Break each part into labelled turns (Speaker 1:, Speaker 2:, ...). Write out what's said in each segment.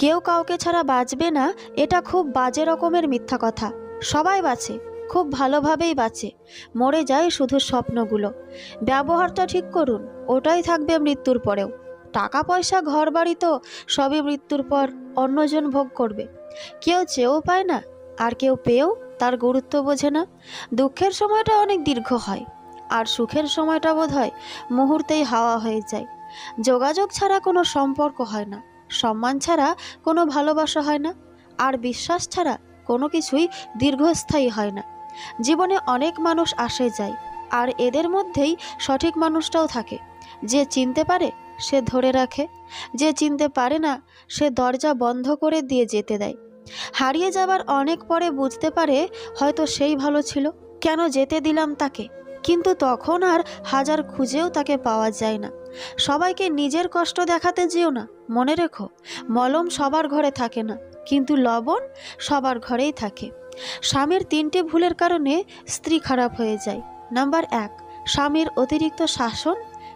Speaker 1: কেউ কাউকে ছাড়া বাঁচবে না, এটা খুব বাজে রকমের মিথ্যা কথা। সবাই বাঁচে, খুব ভালোভাবেই বাঁচে। মরে যায় শুধু স্বপ্নগুলো। ব্যবহারটা ঠিক করুন, ওটাই থাকবে মৃত্যুর পরেও। টাকা, পয়সা ঘর বাড়ি তো সবই মৃত্যুর পর অন্যজন ভোগ করবে। কেউ চেয়েও পায় না, আর কেউ পেয়েও তার গুরুত্ব বোঝে না। দুঃখের সময়টা অনেক দীর্ঘ হয়, আর সুখের সময়টা বোধ হয় মুহূর্তেই হাওয়া হয়ে যায়। যোগাযোগ ছাড়া কোনো সম্পর্ক হয় না। সম্মান ছাড়া কোনো ভালোবাসা হয় না, আর বিশ্বাস ছাড়া কোনো কিছুই দীর্ঘস্থায়ী হয় না। জীবনে অনেক মানুষ আসে যায়, আর এদের মধ্যেই সঠিক মানুষটাও থাকে। যে চিনতে পারে, সে ধরে রাখে। যে চিনতে পারে না, সে দরজা বন্ধ করে দিয়ে যেতে দেয়। হারিয়ে যাবার অনেক পরে বুঝতে পারে, হয়তো সেই ভালো ছিল। কেন যেতে দিলাম তাকে? কিন্তু তখন আর হাজার খুঁজেও তাকে পাওয়া যায় না। সবাইকে নিজের কষ্ট দেখাতে যেও না, মনে রেখো, মলম সবার ঘরে থাকে না, কিন্তু লবণ সবার ঘরেই থাকে। স্বামীর তিনটি ভুলের কারণে স্ত্রী খারাপ হয়ে যায়। নাম্বার এক, স্বামীর অতিরিক্ত শাসন।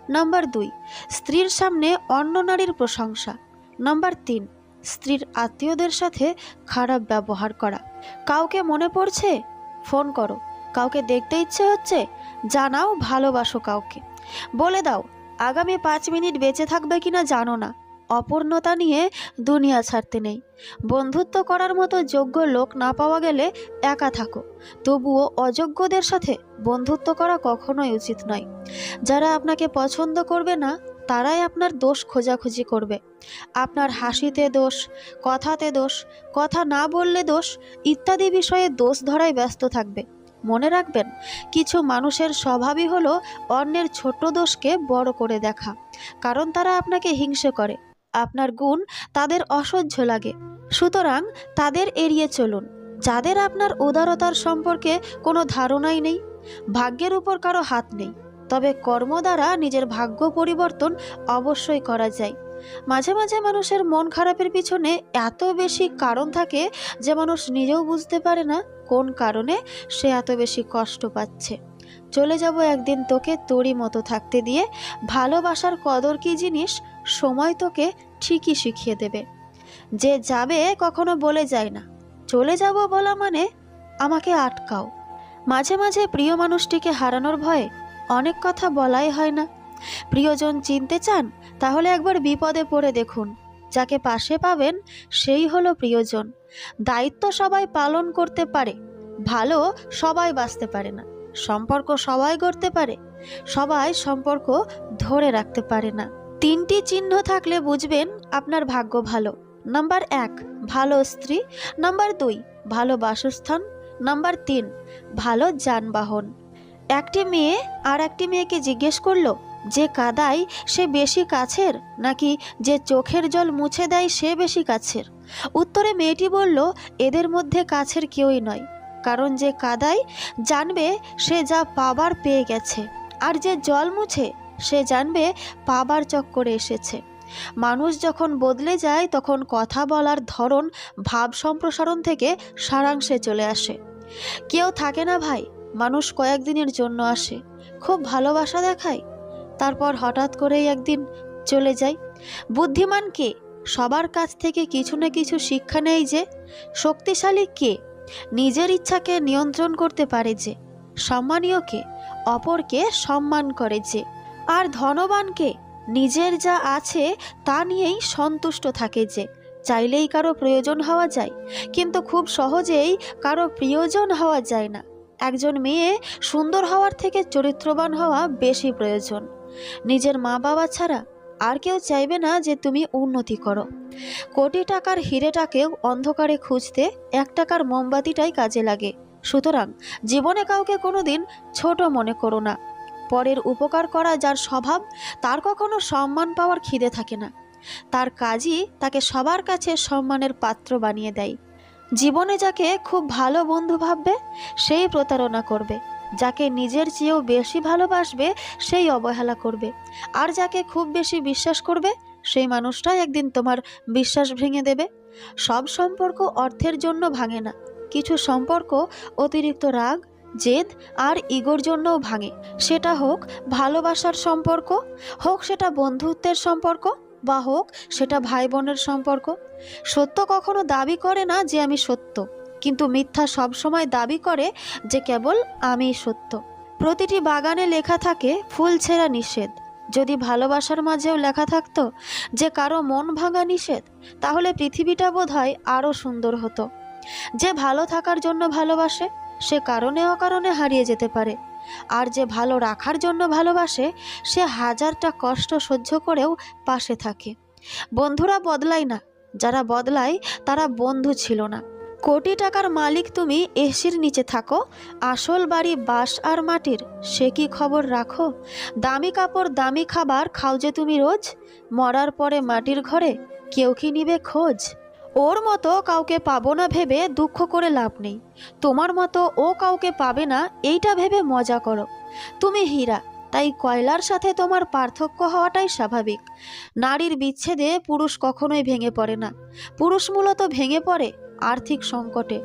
Speaker 1: নাম্বার দুই, স্ত্রীর সামনে অন্য নারীর প্রশংসা। নাম্বার তিন, স্ত্রীর আত্মীয়দের সাথে খারাপ ব্যবহার করা। কাউকে মনে পড়ছে? ফোন করো। কাউকে দেখতে ইচ্ছে হচ্ছে? জানাও, ভালোবাসো কাউকে। বলে দাও আগামী পাঁচ মিনিট বেঁচে থাকবে কিনা জানো না। অপূর্ণতা নিয়ে দুনিয়া ছাড়তে নেই। বন্ধুত্ব করার মতো যোগ্য লোক না পাওয়া গেলে একা থাকো। তবুও অযোগ্যদের সাথে বন্ধুত্ব করা কখনোই উচিত নয়। যারা আপনাকে পছন্দ করবে না, তারাই আপনার দোষ খোঁজাখুঁজি করবে। আপনার হাসিতে দোষ, কথাতে দোষ, কথা না বললে দোষ, ইত্যাদি বিষয়ে দোষ ধরায় ব্যস্ত থাকবে। মনে রাখবেন, কিছু মানুষের স্বভাবই হলো অন্যের ছোট দোষকে বড় করে দেখা। কারণ তারা আপনাকে হিংসে করে। আপনার গুণ তাদের অসহ্য লাগে। সুতরাং তাদের এড়িয়ে চলুন। যাদের আপনার উদারতার সম্পর্কে কোনো ধারণাই নেই, ভাগ্যের উপর কারও হাত নেই, তবে কর্ম দ্বারা নিজের ভাগ্য পরিবর্তন অবশ্যই করা যায়। মাঝে মাঝে মানুষের মন খারাপের পিছনে এত বেশি কারণ থাকে যে মানুষ নিজেও বুঝতে পারে না কোন কারণে সে এত বেশি কষ্ট পাচ্ছে? চলে যাব একদিন তোকে তোরই মতো থাকতে দিয়ে। ভালোবাসার কদর কি জিনিস? সময় তোকে ঠিকই শিখিয়ে দেবে। যে যাবে কখনো বলে যায় না। চলে যাব বলা মানে আমাকে আটকাও। মাঝে মাঝে প্রিয় মানুষটিকে হারানোর ভয়ে অনেক কথা বলাই হয় না। প্রিয়জন চিনতে চান, তাহলে একবার বিপদে পড়ে দেখুন। যাকে পাশে পাবেন, সেই হলো প্রিয়জন। দায়িত্ব সবাই পালন করতে পারে, ভালো সবাই বাঁচতে পারে না, সম্পর্ক সবাই করতে পারে, সবাই সম্পর্ক ধরে রাখতে পারে না। তিনটি চিহ্ন থাকলে বুঝবেন আপনার ভাগ্য ভালো। নাম্বার এক, ভালো স্ত্রী। নাম্বার দুই, ভালো বাসস্থান। নাম্বার তিন, ভালো যানবাহন। একটি মেয়ে আর একটি মেয়েকে জিজ্ঞেস করল, যে কাদায় সে বেশি কাছের নাকি যে চোখের জল মুছে দেয় সে বেশি কাছের? উত্তরে মেয়েটি বলল, এদের মধ্যে কাছের কেউই নয়। কারণ যে কাদায় জানবে সে যা পাবার পেয়ে গেছে, আর যে জল মুছে সে জানবে পাবার চক্করে এসেছে। মানুষ যখন বদলে যায়, তখন কথা বলার ধরন, ভাব সম্প্রসারণ থেকে সারাংশে চলে আসে। কেউ থাকে না ভাই, মানুষ কয়েকদিনের জন্য আসে। খুব ভালোবাসা দেখায়, তারপর হঠাৎ করেই একদিন চলে যায়। বুদ্ধিমান কে? সবার কাছ থেকে কিছু না কিছু শিক্ষা নেই যে, শক্তিশালী কে? নিজের ইচ্ছাকে নিয়ন্ত্রণ করতে পারে যে, সম্মানীয় কে? অপরকে সম্মান করে যে, আর ধনবানকে নিজের যা আছে তা নিয়েই সন্তুষ্ট থাকে যে, চাইলেই কারও প্রয়োজন হওয়া যায়, কিন্তু খুব সহজেই কারও প্রিয়জন হওয়া যায় না। একজন মেয়ে সুন্দর হওয়ার থেকে চরিত্রবান হওয়া বেশি প্রয়োজন। নিজের মা বাবা ছাড়া আর কেউ চাইবে না যে তুমি উন্নতি করো। কোটি টাকার হিরেটাকেও অন্ধকারে খুঁজতে এক টাকার মোমবাতিটাই কাজে লাগে। সুতরাং জীবনে কাউকে কোনোদিন ছোট মনে করো না। পরের উপকার করা যার স্বভাব, তার কখনো সম্মান পাওয়ার খিদে থাকে না। তার কাজই তাকে সবার কাছে সম্মানের পাত্র বানিয়ে দেয়। জীবনে যাকে খুব ভালো বন্ধু ভাববে, সেই প্রতারণা করবে। যাকে নিজের চেয়েও বেশি ভালোবাসবে, সেই অবহেলা করবে। আর যাকে খুব বেশি বিশ্বাস করবে, সেই মানুষটাই একদিন তোমার বিশ্বাস ভেঙে দেবে। সব সম্পর্ক অর্থের জন্য ভাঙে না। কিছু সম্পর্ক অতিরিক্ত রাগ, জেদ আর ইগোর জন্যও ভাঙে। সেটা হোক ভালোবাসার সম্পর্ক, হোক সেটা বন্ধুত্বের সম্পর্ক, বা হোক সেটা ভাই বোনের সম্পর্ক। সত্য কখনো দাবি করে না যে আমি সত্য। কিন্তু মিথ্যা সবসময় দাবি করে যে কেবল আমি সত্য। প্রতিটি বাগানে লেখা থাকে, ফুল ছেঁড়া নিষেধ। যদি ভালোবাসার মাঝেও লেখা থাকতো যে কারও মন ভাঙা নিষেধ, তাহলে পৃথিবীটা বোধহয় আরও সুন্দর হতো। যে ভালো থাকার জন্য ভালোবাসে, সে কারণে অকারণে হারিয়ে যেতে পারে। আর যে ভালো রাখার জন্য ভালোবাসে, সে হাজারটা কষ্ট সহ্য করেও পাশে থাকে। বন্ধুরা বদলায় না। যারা বদলায়, তারা বন্ধু ছিল না। কোটি টাকার মালিক তুমি, এসির নিচে থাকো। আসল বাড়ি বাঁশ আর মাটির, সে কি খবর রাখো? দামি কাপড়, দামি খাবার খাও যে তুমি রোজ। মরার পরে মাটির ঘরে কেউ কি নিবে খোঁজ? ওর মতো কাউকে পাবো না ভেবে দুঃখ করে লাভ নেই। তোমার মতো ও কাউকে পাবে না, এইটা ভেবে মজা করো। তুমি হীরা, তাই কয়লার সাথে তোমার পার্থক্য হওয়াটাই স্বাভাবিক। নারীর বিচ্ছেদে পুরুষ কখনোই ভেঙে পড়ে না। পুরুষ মূলত ভেঙে পড়ে আর্থিক সংকটে।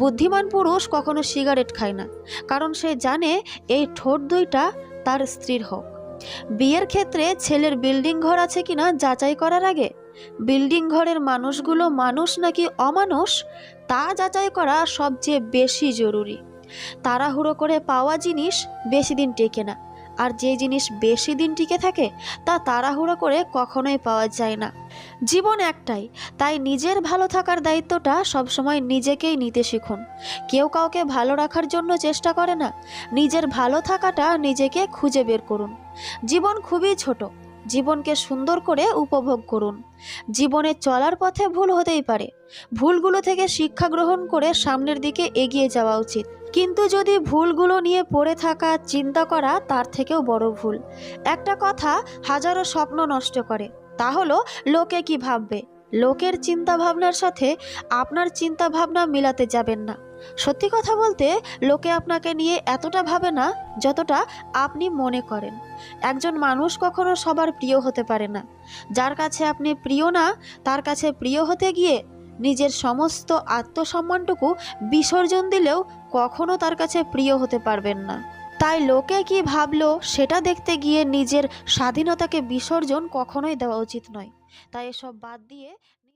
Speaker 1: বুদ্ধিমান পুরুষ কখনো সিগারেট খায় না, কারণ সে জানে এই ঠোঁট দুইটা তার স্ত্রীর হোক। বিয়ের ক্ষেত্রে ছেলের বিল্ডিং ঘর আছে কিনা যাচাই করার আগে, বিল্ডিং ঘরের মানুষগুলো মানুষ নাকি অমানুষ, তা যাচাই করা সবচেয়ে বেশি জরুরি। তাড়াহুড়ো করে পাওয়া জিনিস বেশি দিন টেকে না। আর যে জিনিস বেশি দিন টিকে থাকে, তা তাড়াহুড়ো করে কখনোই পাওয়া যায় না। জীবন একটাই, তাই নিজের ভালো থাকার দায়িত্বটা সবসময় নিজেকেই নিতে শিখুন। কেউ কাউকে ভালো রাখার জন্য চেষ্টা করে না, নিজের ভালো থাকাটা নিজেকে খুঁজে বের করুন। জীবন খুবই ছোট, জীবনকে সুন্দর করে উপভোগ করুন। জীবনে চলার পথে ভুল হতেই পারে, ভুলগুলো থেকে শিক্ষা গ্রহণ করে সামনের দিকে এগিয়ে যাওয়া উচিত। কিন্তু যদি ভুলগুলো নিয়ে পড়ে থাকা, চিন্তা করা তার থেকেও বড় ভুল। একটা কথা হাজারো স্বপ্ন নষ্ট করে, তা হলো লোকে কি ভাববে? লোকের চিন্তা ভাবনার সাথে আপনার চিন্তা ভাবনা মিলাতে যাবেন না। সত্যি কথা বলতে, লোকে আপনাকে নিয়ে এতটা ভাবে না, যতটা আপনি মনে করেন। একজন মানুষ কখনো সবার প্রিয় হতে পারে না। যার কাছে আপনি প্রিয় না, তার কাছে প্রিয় হতে গিয়ে নিজের সমস্ত আত্মসম্মানটুকু বিসর্জন দিলেও কখনো তার কাছে প্রিয় হতে পারবেন না। তাই লোকে কি ভাবলো সেটা দেখতে গিয়ে নিজের স্বাধীনতাকে বিসর্জন কখনোই দেওয়া উচিত নয়। তাই এসব বাদ দিয়ে